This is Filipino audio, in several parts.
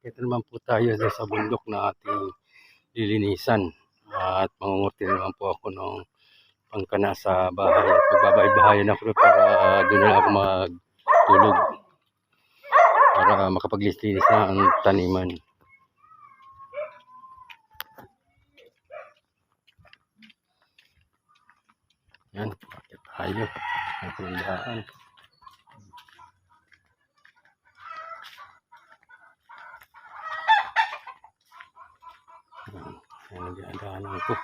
Ito naman po tayo sa bundok na ating lilinisan. At mangungurti na naman po ako ng pangkana sa bahay. At magbabahay-bahayan ako para ah, doon na ako magtulog. Para makapaglinis na ang taniman. Yan, bakit tayo? Ang tandaan. Yan, yan ang dinadaanan ko.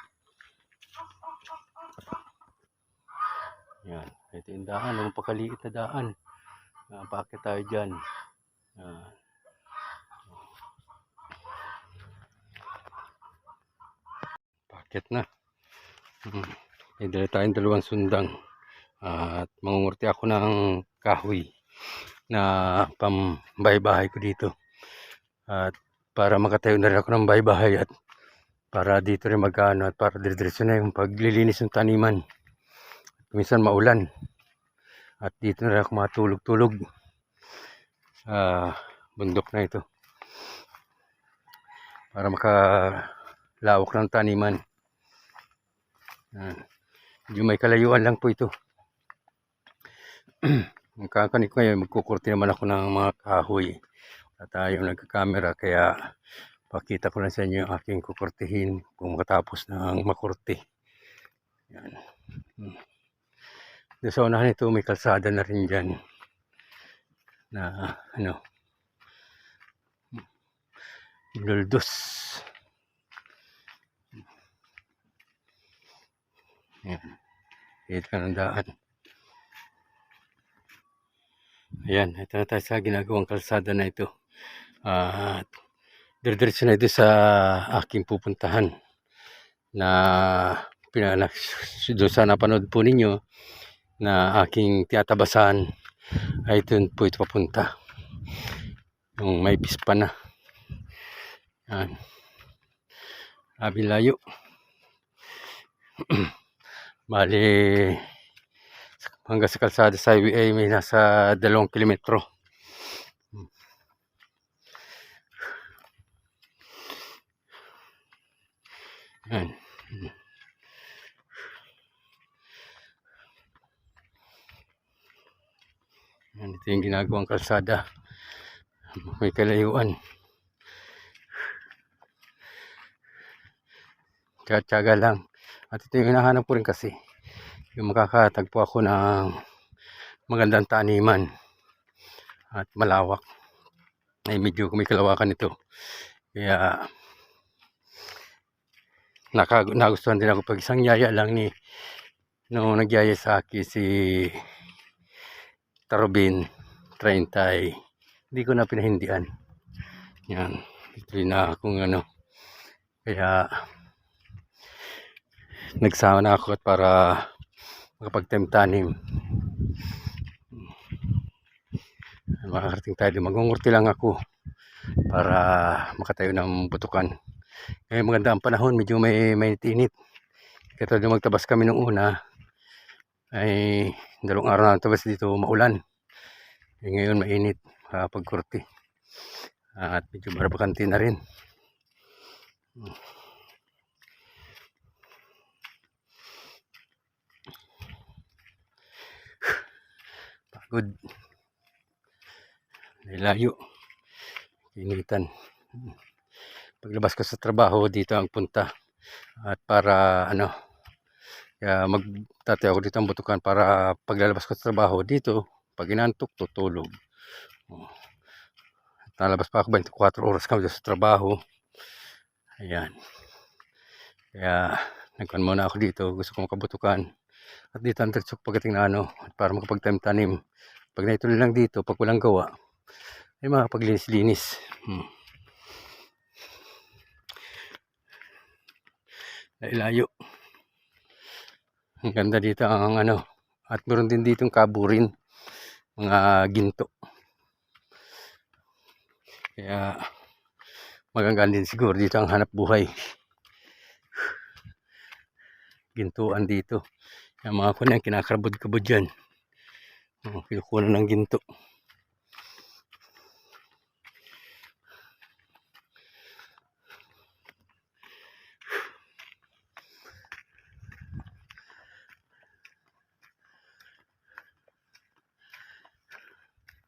Yan, ito yung daan. Ang pakaliit na daan. Yan, bakit tayo dyan? Yan. Bakit na? Hmm. May dala tayong dalawang sundang. At mangungurti ako ng kahoy na pambahay-bahay ko dito. At para makatayo na rin ako ng bahay-bahay at para dito rin magkano at para diretso na yung paglilinis ng taniman. Minsan maulan. At dito na rin ako matulog-tulog sa bundok na ito. Para makalawak ng taniman. Medyo may kalayuan lang po ito. Ang kakanik ngayon, magkukurti naman ako ng mga kahoy. At tayong nagkakamera, kaya pakita ko lang sa inyo yung aking kukurtihin kung makatapos ng makurti. Yan. Hmm. Sa unahan ito, may kalsada na rin dyan. Na, ano, luldos. Yan. Dito ka ng daan. Ayan, ito na tayo sa ginagawang kalsada na ito. At diretso na ito sa aking pupuntahan na pinanak doon sa napanood po ninyo na aking tiyatabasan ay doon po ito papunta. Yung may pispa na. Yan. Grabe layo. Bali, hanggang sa kalsada sa highway ay may nasa dalawang kilometro. Yan. Yan, ito yung ginagawang kalsada. May kalayuan. Tsaga lang. At ito yung hinahanap ko rin kasi. Yung makakatagpo ako ng magandang taniman. At malawak. Ay medyo may kalawakan ito. Kaya naka, nagustuhan din ako pag isang yaya lang ni nung nagyaya sa akin si Tarobin 30 ay hindi ko na pinahindian. Yan. Ito na akong ano. Kaya nagsama na ako at para makapagtanim-tanim. Makakarating tayo. Magungurti lang ako para makatayo ng butukan. Ngayon maganda ang panahon. Medyo may, may init. Kaya tayo magtabas kami nung una ay dalawang araw na tabas dito maulan. Eh, ngayon mainit uh, pagkurti. at medyo barabakanti na rin. Pagod. Nilayo. Initan. Paglabas ko sa trabaho, dito ang punta. At para ano, magtatayo ako dito ang butukan para paglalabas ko sa trabaho dito, pag inantok, tutulog. Oh. Nalabas pa ako 24 oras kami sa trabaho. Ayan. Kaya nagkan muna ako dito. Gusto ko makabutukan. At dito ang diretso pagdating na ano. Para makapagtanim-tanim. Pag naituloy lang dito, pag walang gawa, ay makapaglinis-linis. Hmm. Layo. Ang ganda dito ang ano. At meron din ditong kaburin. Mga ginto. Kaya magandang din siguro dito ang hanap buhay. Gintuan dito. Yung mga kunin, kinakarabod-kabod dyan. Kinukuha ng ginto.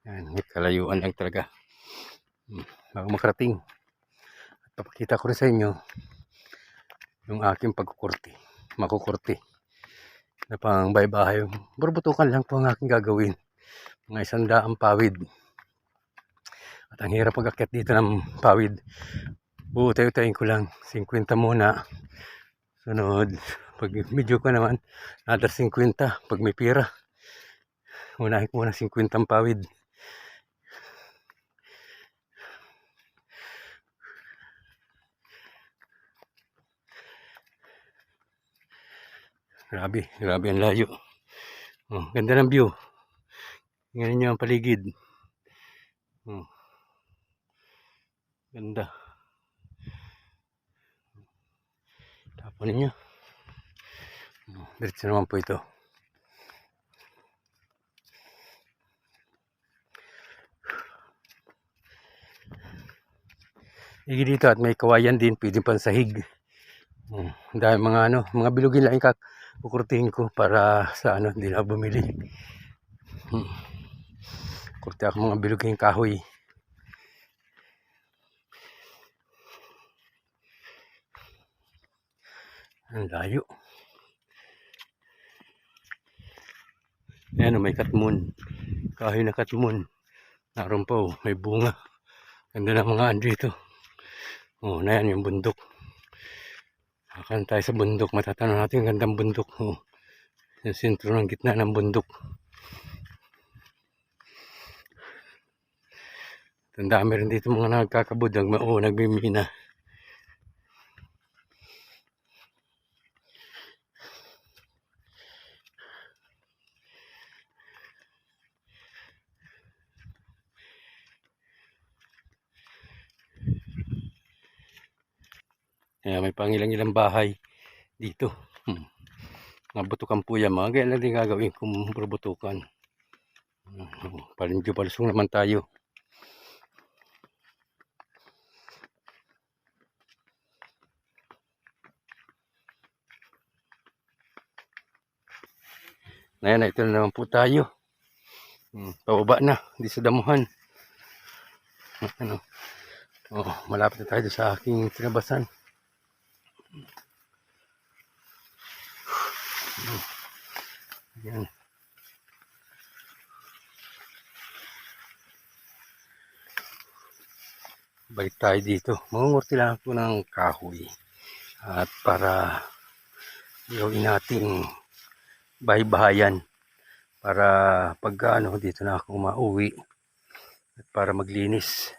Yan, may kalayuan lang talaga. Bago makarating. At papakita ko rin sa inyo yung aking pagkukurti. Makukurti. Na pang bahay-bahay. Burbutukan lang po ang aking gagawin. Mga isang daang pawid. At ang hirap pag dito ng pawid. Buutayo-tayin ko lang. 50 muna. Sunod. Pag medyo ko naman, another 50. Pag may pira. Unahin ko muna 50 ang pawid. Grabe, grabe ang layo. Oh, ganda ng view. Tingnan niyo ang paligid. Oh. Ganda. Tapon ninyo. Oh, diretso naman po ito. Higi dito at may kawayan din, pwede pang Oh, dahil mga ano, mga bilugin lang ikak kukurtihin ko para sa ano, hindi na bumili. Hmm. Kurti ako mga bilugin kahoy. Ang layo. Ayan, may katmun. Kahoy na katmun. Naroon oh, may bunga. Ganda ng mga andito. Oh, na yan yung bundok. Akan tayo sa bundok. Matatanong natin yung gandang bundok. Oh. Yung sentro ng gitna ng bundok. Ang dami rin dito mga nagkakabud. Nag, oh, nagmimina. Kaya may pangilang-ilang bahay dito. Hmm. Mga butukan po yan. Mga ganyan lang din gagawin kung butukan. Hmm. Palusong naman tayo. Ayan, ito na naman po tayo. Hmm, pababa na, di sa damuhan. Ano? Oh, malapit na tayo sa aking tinabasan. Ayan. Balik tayo dito. Mangungurti lang ako ng kahoy. At para gawin natin bahay-bahayan. Para pag ano, dito na ako mauwi. At para maglinis.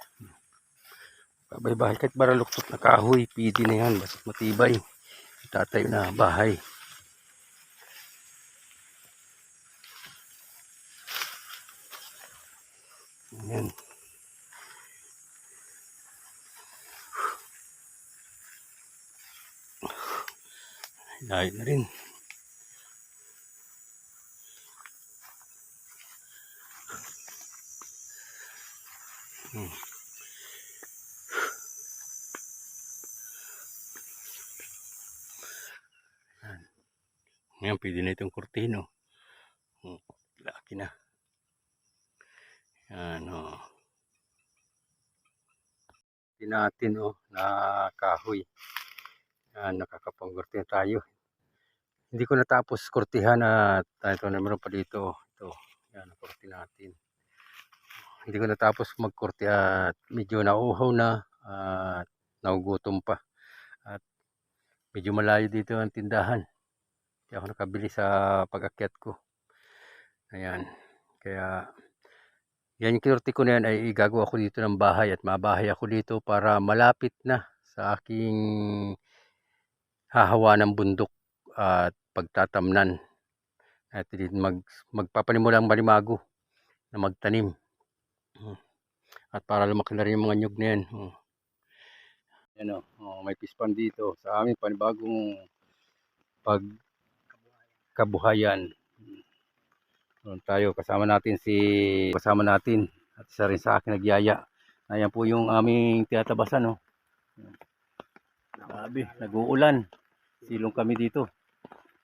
Bahay-bahay. Kahit baraluktot na kahoy, pwede na yan. Basta matibay. Tatayo na bahay. Ayan. Layo na rin. Ngayon, pwede na itong kurtino. Hmm. Laki na. Yan, o. Hindi natin, o, na kahoy. Yan, nakakapangkurti tayo. Hindi ko natapos kurtihan at ah, ito na meron pa dito. Ito, yan, kurti natin. Hindi ko natapos magkurti at medyo nauuhaw na at naugutom pa. At medyo malayo dito ang tindahan. Kaya ako nakabili sa pag-akyat ko. Ayan. Kaya yan yung kinurti ko na yan ay igagawa ko dito ng bahay at mabahay ako dito para malapit na sa aking hahawa ng bundok at pagtatamnan. At din mag, magpapanimulang malimago na magtanim. Hmm. At para lumaki na rin yung mga nyug na yan. Oh. Yan o, oh, may pispan dito sa amin panibagong pag kabuhayan. Doon tayo kasama natin si kasama natin at isa rin sa akin nagyaya. Ayan po yung aming tinatabasan oh. Grabe, nag-uulan. Silong kami dito.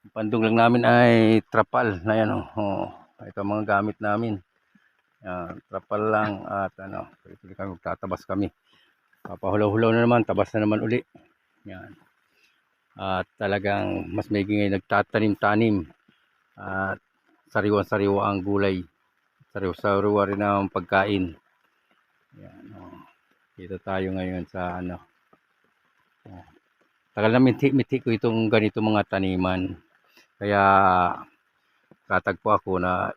Ang pandong lang namin ay trapal na yan oh. oh. Ito ang mga gamit namin. Yan, trapal lang at ano, tuloy kami magtatabas kami. Papahulaw-hulaw na naman, tabas na naman uli. Yan. At talagang mas may ngayon nagtatanim-tanim. At sariwan-sariwa ang gulay. Sariwa-sariwa rin ang pagkain. Yan. Oh. Dito tayo ngayon sa ano. Oh. Tagal na miti-miti ko itong ganito mga taniman. Kaya katagpo ako na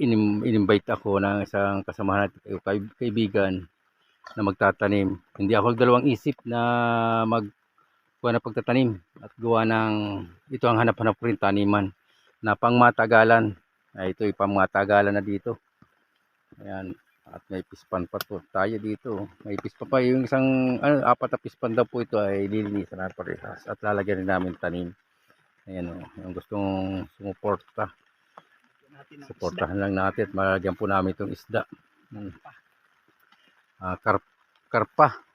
inim, in-invite ako ng isang kasamahan kaib- kaibigan na magtatanim. Hindi ako dalawang isip na mag gawa ng pagtatanim at gawa ng ito ang hanap-hanap ko rin taniman na pangmatagalan. Ay, ito yung pangmatagalan na dito. Ayan. At may pispan pa to tayo dito. May pispan pa. Yung isang ano, apat na pispan daw po ito ay lilinisan na parehas. At lalagyan rin namin tanim. Ayan o. Yung gustong sumuporta. Suportahan lang natin at malagyan po namin itong isda. Hmm. Ah, kar karpa.